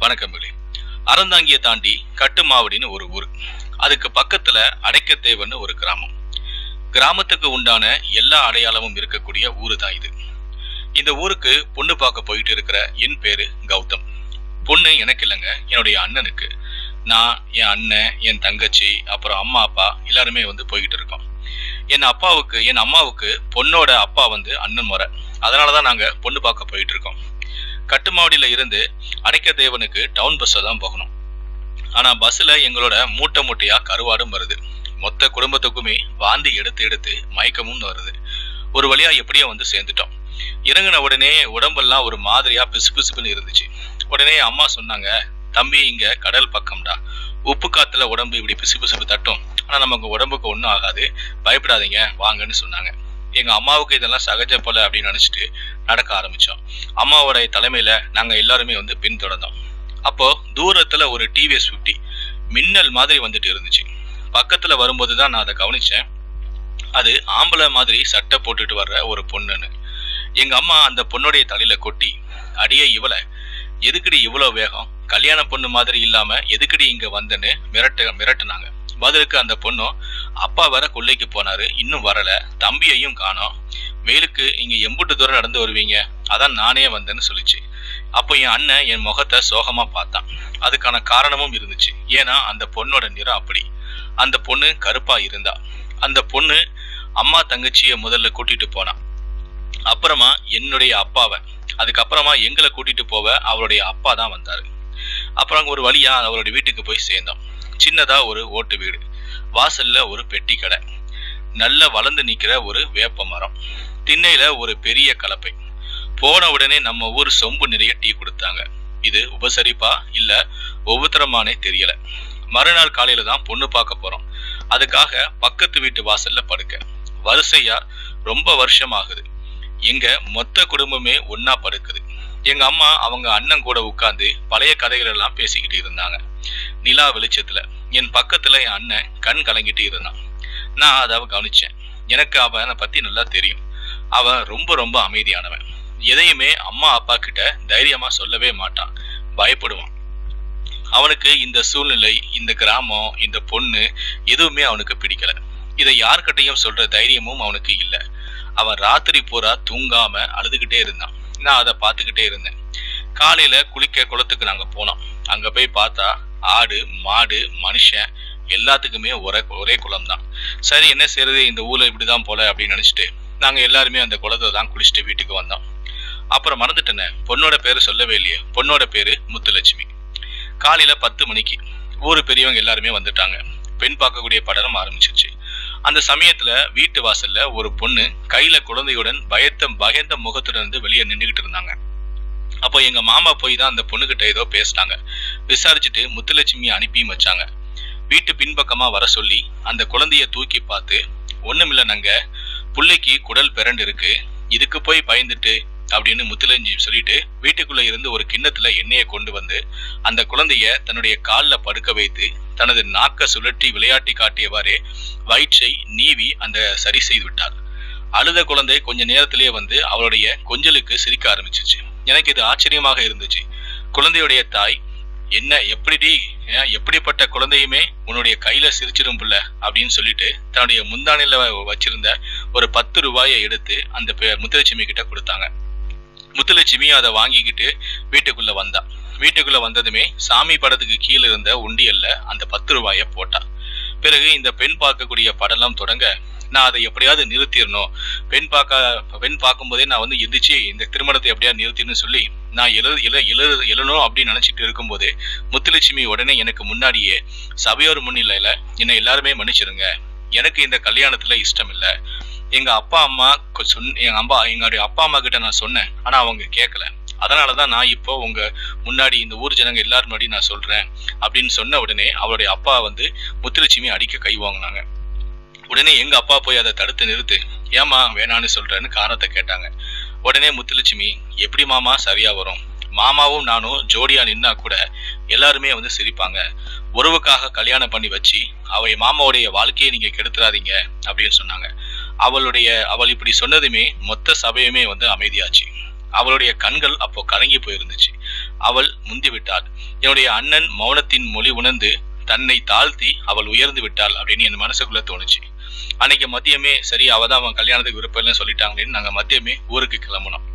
வணக்கம்பிளி பிள்ளை அறந்தாங்கியை தாண்டி கட்டுமாவடின்னு ஒரு ஊர். அதுக்கு பக்கத்துல அடைக்கத்தேவன்னு ஒரு கிராமம். கிராமத்துக்கு உண்டான எல்லா அடையாளமும் இருக்கக்கூடிய ஊரு தான் இது. இந்த ஊருக்கு பொண்ணு பார்க்க போயிட்டு இருக்கிற என் பேரு கௌதம். பொண்ணு எனக்கு இல்லைங்க என்னுடைய அண்ணனுக்கு. நான் என் அண்ணன் என் தங்கச்சி அப்புறம் அம்மா அப்பா எல்லாருமே வந்து போய்கிட்டு இருக்கோம். என் அப்பாவுக்கு என் அம்மாவுக்கு பொண்ணோட அப்பா வந்து அண்ணன் முறை. அதனால தான் நாங்கள் பொண்ணு பார்க்க போயிட்டு இருக்கோம். கட்டுமாவடியில இருந்து அடைக்கதேவனுக்கு டவுன் பஸ்ல தான் போகணும். ஆனா பஸ்ல எங்களோட மூட்டை மூட்டையா கருவாடும் வருது. மொத்த குடும்பத்துக்குமே வாந்தி எடுத்து எடுத்து மயக்கமும் வருது. ஒரு வழியா எப்படியோ வந்து சேர்ந்துட்டோம். இறங்கின உடனே உடம்பெல்லாம் ஒரு மாதிரியா பிசு பிசுப்புன்னு இருந்துச்சு. உடனே அம்மா சொன்னாங்க தம்பி இங்க கடல் பக்கம்டா. உப்பு காத்துல உடம்பு இப்படி பிசு பிசுப்பு தட்டும். ஆனா நமக்கு உடம்புக்கு ஒன்றும் ஆகாது. பயப்படாதீங்க வாங்கன்னு சொன்னாங்க. எங்க அம்மாவுக்கு இதெல்லாம் சகஜ போல அப்படின்னு நினைச்சிட்டு நடக்க ஆரம்பிச்சோம். அம்மாவோட தலைமையில நாங்க எல்லாருமே வந்து பின்தொடர்ந்தோம். அப்போ தூரத்துல ஒரு டிவிஎஸ் ஃபிஃப்டி மின்னல் மாதிரி வந்துட்டு இருந்துச்சு. பக்கத்துல வரும்போது தான் நான் அதை கவனிச்சேன். அது ஆம்பளை மாதிரி சட்டை போட்டுட்டு வர்ற ஒரு பொண்ணுன்னு. எங்க அம்மா அந்த பொண்ணுடைய தலையில கொட்டி அடியே இவளை எதுக்குடி இவ்வளோ வேகம்? கல்யாண பொண்ணு மாதிரி இல்லாம எதுக்கடி இங்க வந்தேன்னு மிரட்ட மிரட்டுனாங்க. பதிலுக்கு அந்த பொண்ணும் அப்பா வேற கொல்லைக்கு போனாரு இன்னும் வரல. தம்பியையும் காணோம். வெயிலுக்கு இங்க எம்புட்டு தூரம் நடந்து வருவீங்க. அதான் நானே வந்தேன்னு சொல்லிச்சு. அப்போ என் அண்ணன் என் முகத்தை சோகமா பார்த்தான். அதுக்கான காரணமும் இருந்துச்சு. ஏன்னா அந்த பொண்ணோட நிறம் அப்படி. அந்த பொண்ணு கருப்பா இருந்தா. அந்த பொண்ணு அம்மா தங்கச்சிய முதல்ல கூட்டிட்டு போனான் அப்புறமா என்னுடைய அப்பாவை அதுக்கப்புறமா எங்களை கூட்டிட்டு போவ அவருடைய அப்பா தான் வந்தாரு. அப்புறம் ஒரு வழியா அவருடைய வீட்டுக்கு போய் சேர்ந்தோம். சின்னதா ஒரு ஓட்டு வீடு. வாசல்ல ஒரு பெட்டி கடை. நல்ல வளர்ந்து நிக்கிற ஒரு வேப்ப மரம். திண்ணையில ஒரு பெரிய கலப்பை. போன உடனே நம்ம ஊர் சொம்பு நிறைய டீ கொடுத்தாங்க. இது உபசரிப்பா இல்ல ஒவ்வொருத்தரமானே தெரியல. மறுநாள் காலையில தான் பொண்ணு பார்க்க போறோம். அதுக்காக பக்கத்து வீட்டு வாசல்ல படுக்க. வரிசையா ரொம்ப வருஷம் ஆகுது எங்க மொத்த குடும்பமே ஒன்னா படுக்குது. எங்க அம்மா அவங்க அண்ணன் கூட உட்கார்ந்து பழைய கதைகள் எல்லாம் பேசிக்கிட்டு இருந்தாங்க. நிலா வெளிச்சத்துல. என் பக்கத்துல என் அண்ணன் கண் கலங்கிட்டு இருந்தான். நான் அதை கவனிச்சேன். எனக்கு அவனை பத்தி நல்லா தெரியும். அவன் ரொம்ப ரொம்ப அமைதியானவன். எதையுமே அம்மா அப்பா கிட்ட தைரியமா சொல்லவே மாட்டான். பயப்படுவான். அவனுக்கு இந்த சூழ்நிலை இந்த கிராமம் இந்த பொண்ணு எதுவுமே அவனுக்கு பிடிக்கல. இதை யார்கிட்டயும் சொல்ற தைரியமும் அவனுக்கு இல்லை. அவன் ராத்திரி பூரா தூங்காம அழுதுகிட்டே இருந்தான். நான் அதை பார்த்துக்கிட்டே இருந்தேன். காலையில குளிக்க குளத்துக்கு நாங்க போனோம். அங்க போய் பார்த்தா ஆடு மாடு மனுஷன் எல்லாத்துக்குமே ஒரே ஒரே குளம் தான் சரி என்ன செய்யறது இந்த ஊர்ல இப்படிதான் போல அப்படின்னு நினைச்சிட்டு நாங்க எல்லாருமே அந்த குளத்தை தான் குளிச்சுட்டு வீட்டுக்கு வந்தோம். அப்புறம் மறந்துட்டேனே பொண்ணோட பேரு சொல்லவே இல்லையே. பொண்ணோட பேரு முத்துலட்சுமி. காலையில பத்து மணிக்கு ஊர் பெரியவங்க எல்லாருமே வந்துட்டாங்க. பெண் பார்க்கக்கூடிய படலம் ஆரம்பிச்சிருச்சு. அந்த சமயத்துல வீட்டு வாசல்ல ஒரு பொண்ணு கையில குழந்தையுடன் பயத்த பயந்த முகத்துடன் இருந்து வெளியே நின்றுகிட்டு இருந்தாங்க. அப்போ எங்க மாமா போய் தான் அந்த பொண்ணுகிட்ட ஏதோ பேசினாங்க. விசாரிச்சுட்டு முத்துலட்சுமியை அனுப்பியும் வச்சாங்க. வீட்டு பின்பக்கமா வர சொல்லி அந்த குழந்தைய தூக்கி பார்த்து ஒண்ணுமில்ல நாங்க புள்ளைக்கு குடல் பிறண்டு இருக்கு. இதுக்கு போய் பயந்துட்டு அப்படின்னு முத்துலஞ்சி சொல்லிட்டு வீட்டுக்குள்ள இருந்து ஒரு கிண்ணத்துல எண்ணெயை கொண்டு வந்து அந்த குழந்தைய தன்னுடைய காலில் படுக்க வைத்து தனது நாக்க சுழற்றி விளையாட்டி காட்டியவாறே வயிற்றை நீவி அந்த சரி செய்து விட்டார். அழுத குழந்தை கொஞ்ச நேரத்திலேயே வந்து அவளுடைய கொஞ்சலுக்கு சிரிக்க ஆரம்பிச்சிச்சு. எனக்கு இது ஆச்சரியமாக இருந்துச்சு. குழந்தையுடைய தாய் என்ன எப்படிடி ஏன் எப்படிப்பட்ட குழந்தையுமே உன்னுடைய கையில சிரிச்சிடும் புள்ள அப்படின்னு சொல்லிட்டு தன்னுடைய முந்தானையில வச்சிருந்த ஒரு பத்து ரூபாயை எடுத்து அந்த பெ- முத்துலட்சுமி கிட்ட கொடுத்தாங்க. முத்துலட்சுமியும் அதை வாங்கிக்கிட்டு வீட்டுக்குள்ள வந்தா. வீட்டுக்குள்ள வந்ததுமே சாமி படத்துக்கு கீழே இருந்த உண்டியல்ல அந்த பத்து ரூபாயை போட்டா. பிறகு இந்த பெண் பார்க்கக்கூடிய படலம் தொடங்க நான் அதை எப்படியாவது நிறுத்திடணும் பெண் பார்க்க பெண் பார்க்கும்போதே நான் வந்து எந்திரிச்சு இந்த திருமணத்தை எப்படியா நிறுத்தின்னு சொல்லி நான் எழு எழு எழு எழுணும் அப்படின்னு நினைச்சிட்டு இருக்கும்போது முத்துலட்சுமி உடனே எனக்கு முன்னாடியே சபையோர் முன்னிலையில் என்னை எல்லாருமே மன்னிச்சிருங்க. எனக்கு இந்த கல்யாணத்தில் இஷ்டம் இல்லை. எங்கள் அப்பா அம்மா சொன் எங்கள் அம்மா எங்களுடைய அப்பா அம்மா கிட்ட நான் சொன்னேன். ஆனால் அவங்க கேட்கல அதனாலதான் நான் இப்போ உங்க முன்னாடி இந்த ஊர் ஜனங்க எல்லாரும் முன்னாடி நான் சொல்றேன் அப்படின்னு சொன்ன உடனே அவருடைய அப்பா வந்து முத்துலட்சுமி அடிக்க கை வாங்கினாங்க. உடனே எங்க அப்பா போய் அதை தடுத்து நிறுத்து ஏமா வேணான்னு சொல்றேன்னு காரணத்தை கேட்டாங்க. உடனே முத்துலட்சுமி எப்படி மாமா? சரியா வரும். மாமாவும் நானும் ஜோடியா நின்னா கூட எல்லாருமே வந்து சிரிப்பாங்க. உறவுக்காக கல்யாணம் பண்ணி வச்சு அவ மாமாவுடைய வாழ்க்கையை நீங்க கெடுத்துறாதீங்க அப்படின்னு சொன்னாங்க. அவளுடைய அவள் இப்படி சொன்னதுமே மொத்த சபையுமே வந்து அமைதியாச்சு. அவளுடைய கண்கள் அப்போ கலங்கி போயிருந்துச்சு. அவள் முந்திவிட்டாள் என்னுடைய அண்ணன் மௌனத்தின் மொழி உணர்ந்து தன்னை தாழ்த்தி அவள் உயர்ந்து விட்டாள் அப்படின்னு என் மனசுக்குள்ள தோணுச்சு. அன்னைக்கு மதியமே சரி அவ தான் அவன் கல்யாணத்துக்கு விருப்பம் இல்லைன்னு சொல்லிட்டாங்களேன்னு நாங்க மதியமே ஊருக்கு கிளம்புனோம்.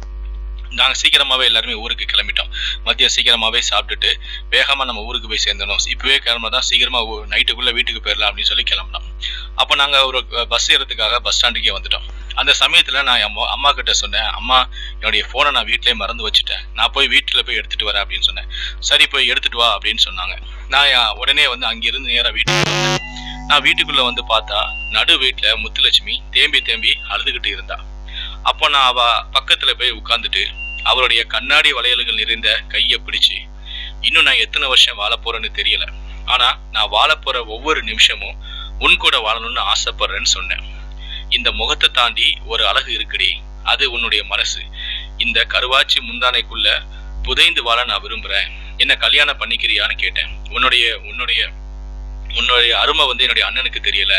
நாங்க சீக்கிரமாவே எல்லாருமே ஊருக்கு கிளம்பிட்டோம். மதியம் சீக்கிரமாவே சாப்பிட்டுட்டு வேகமா நம்ம ஊருக்கு போய் சேர்ந்தணும் இப்பவே தான் சீக்கிரமா நைட்டுக்குள்ள வீட்டுக்கு போயிடலாம் அப்படின்னு சொல்லி கிளம்பினோம். அப்போ நாங்க ஒரு பஸ் ஏறதுக்காக பஸ் ஸ்டாண்டுக்கே வந்துட்டோம். அந்த சமயத்துல நான் அம்மா அம்மா கிட்ட சொன்னேன் அம்மா என்னுடைய ஃபோனை நான் வீட்டிலேயே மறந்து வச்சுட்டேன். நான் போய் வீட்டுல போய் எடுத்துட்டு வரேன் அப்படின்னு சொன்னேன். சரி போய் எடுத்துட்டு வா அப்படின்னு சொன்னாங்க. நான் உடனே வந்து அங்கேருந்து நேரா வீட்டுக்கு வந்தேன் நான் வீட்டுக்குள்ள வந்து பார்த்தா நடு வீட்டுல முத்துலட்சுமி தேம்பி தேம்பி அழுதுகிட்டு இருந்தா. அப்போ நான் அவ பக்கத்துல போய் உட்கார்ந்துட்டு அவருடைய கண்ணாடி வளையல்கள் நிறைந்த கையை பிடிச்சு இன்னும் நான் எத்தனை வருஷம் வாழ போறேன்னு தெரியல. ஆனா நான் வாழ போற ஒவ்வொரு நிமிஷமும் உன் கூட வாழணும்னு ஆசைப்படுறேன்னு சொன்னேன். இந்த முகத்தை தாண்டி ஒரு அழகு இருக்குடி. அது உன்னுடைய மனசு. இந்த கருவாச்சி முந்தானைக்குள்ள புதைந்து வாழ நான் விரும்புறேன். என்ன கல்யாணம் பண்ணிக்கிறியான்னு கேட்டேன். உன்னுடைய உன்னுடைய உன்னுடைய அருமை வந்து என்னுடைய அண்ணனுக்கு தெரியல.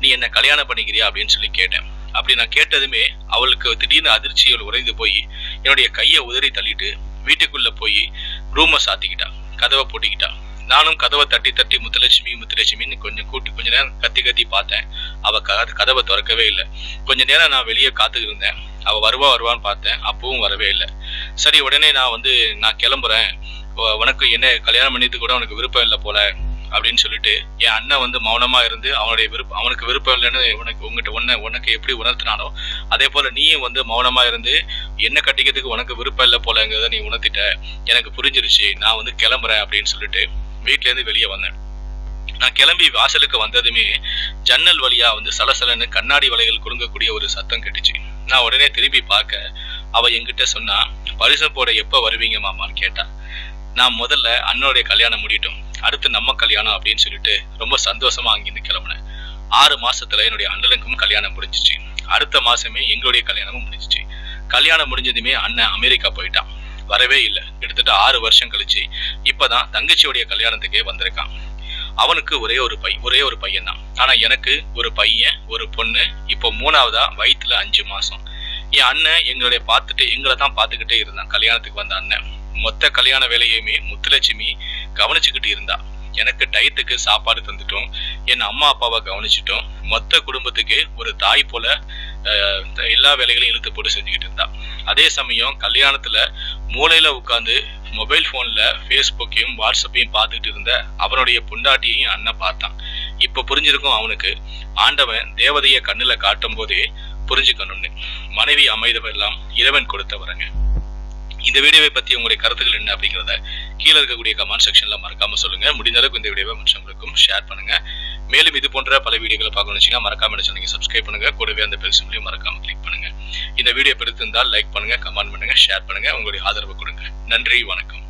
நீ என்ன கல்யாணம் பண்ணிக்கிறியா அப்படின்னு சொல்லி கேட்டேன். அப்படி நான் கேட்டதுமே அவளுக்கு திடீர்னு அதிர்ச்சிகள் உறைந்து போய் என்னுடைய கையை உதறி தள்ளிட்டு வீட்டுக்குள்ள போய் ரூமை சாத்திக்கிட்டா கதவை போட்டிக்கிட்டா. நானும் கதவை தட்டி தட்டி முத்துலட்சுமி முத்துலட்சுமின்னு கொஞ்சம் கூட்டி கொஞ்ச நேரம் கத்தி கத்தி பார்த்தேன். அவ க- கதவை திறக்கவே இல்லை. கொஞ்ச நேரம் நான் வெளியே காத்துக்கிட்டு இருந்தேன். அவ வருவா வருவான்னு பார்த்தேன். அப்பவும் வரவே இல்லை. சரி உடனே நான் வந்து நான் கிளம்புறேன். உனக்கு என்ன கல்யாணம் பண்ணிட்டு கூட உனக்கு விருப்பம் இல்லை போல. அப்படின்னு சொல்லிட்டு என் அண்ணன் வந்து மௌனமா இருந்து அவனுடைய விருப்பம் அவனுக்கு விருப்பம் இல்லைன்னு உனக்கு உங்ககிட்ட உன்ன உனக்கு எப்படி உணர்த்தினானோ அதே போல நீயும் வந்து மௌனமா இருந்து என்ன கட்டிக்கிறதுக்கு உனக்கு விருப்பம் இல்லை போலங்கிறத நீ உணர்த்திட்ட. எனக்கு புரிஞ்சிருச்சு. நான் வந்து கிளம்புறேன் அப்படின்னு சொல்லிட்டு வீட்டிலேருந்து இருந்து வெளியே வந்தேன். நான் கிளம்பி வாசலுக்கு வந்ததுமே ஜன்னல் வழியா வந்து சலசலன்னு கண்ணாடி வலைகள் குறுங்கக்கூடிய ஒரு சத்தம் கேட்டுச்சு. நான் உடனே திரும்பி பார்க்க அவ என்கிட்ட சொன்னா பரிசம் போட எப்ப வருவீங்க மாமான்னு கேட்டா. நான் முதல்ல அண்ணனுடைய கல்யாணம் முடியட்டும். அடுத்து நம்ம கல்யாணம் அப்படின்னு சொல்லிட்டு ரொம்ப சந்தோஷமா அங்கிருந்து கிளம்புனேன். ஆறு மாசத்துல என்னுடைய அண்ணனுக்கும் கல்யாணம் முடிஞ்சிச்சு. அடுத்த மாசமே எங்களுடைய கல்யாணமும் முடிஞ்சிச்சு. கல்யாணம் முடிஞ்சதுமே அண்ணன் அமெரிக்கா போயிட்டான். வரவே இல்லை. கிட்டத்தட்ட ஆறு வருஷம் கழிச்சு இப்பதான் தங்கச்சியுடைய கல்யாணத்துக்கே வந்திருக்கான். அவனுக்கு ஒரே ஒரு பை ஒரே ஒரு பையன் தான் ஆனா எனக்கு ஒரு பையன் ஒரு பொண்ணு இப்போ மூணாவதா வயிற்றுல அஞ்சு மாசம். என் அண்ணன் எங்களுடைய பார்த்துட்டு எங்களை தான் பார்த்துக்கிட்டே இருந்தான். கல்யாணத்துக்கு வந்த அண்ணன். மொத்த கல்யாண வேலையுமே முத்துலட்சுமி கவனிச்சுக்கிட்டு இருந்தா. எனக்கு டயத்துக்கு சாப்பாடு தந்துட்டோம். என் அம்மா அப்பாவை கவனிச்சிட்டோம். மொத்த குடும்பத்துக்கு ஒரு தாய் போல எல்லா வேலைகளையும் இழுத்து போட்டு செஞ்சுக்கிட்டு இருந்தா. அதே சமயம் கல்யாணத்துல மூளையில உட்காந்து மொபைல் போன்ல ஃபேஸ்புக்கையும் வாட்ஸ்அப்பையும் பார்த்துட்டு இருந்த அவனுடைய புண்டாட்டியையும் அண்ணன் பார்த்தான். இப்ப புரிஞ்சிருக்கும் அவனுக்கு. ஆண்டவன் தேவதைய கண்ணுல காட்டும் போதே புரிஞ்சுக்கணும்னு. மனைவி அமைதவெல்லாம் இறைவன் கொடுத்தவரங்க. இந்த வீடியோவை பற்றி உங்களுடைய கருத்துக்கள் என்ன அப்படிங்கிறத கீழே இருக்கக்கூடிய கமெண்ட் செக்ஷனில் மறக்காம சொல்லுங்க. முடிந்த அளவுக்கு இந்த வீடியோவை மற்றவங்களுக்கும் ஷேர் பண்ணுங்க. மேலும் இது போன்ற பல வீடியோக்களை பார்க்கணும்னு வச்சுங்க மறக்காம என்ன சொன்னீங்க சப்ஸ்கிரைப் பண்ணுங்க. கூடவே அந்த பெல் சிம்லையும் மறக்காம கிளிக் பண்ணுங்க. இந்த வீடியோ பிடித்திருந்தால் லைக் பண்ணுங்க கமெண்ட் பண்ணுங்க ஷேர் பண்ணுங்க. உங்களுடைய ஆதரவு கொடுங்க. நன்றி வணக்கம்.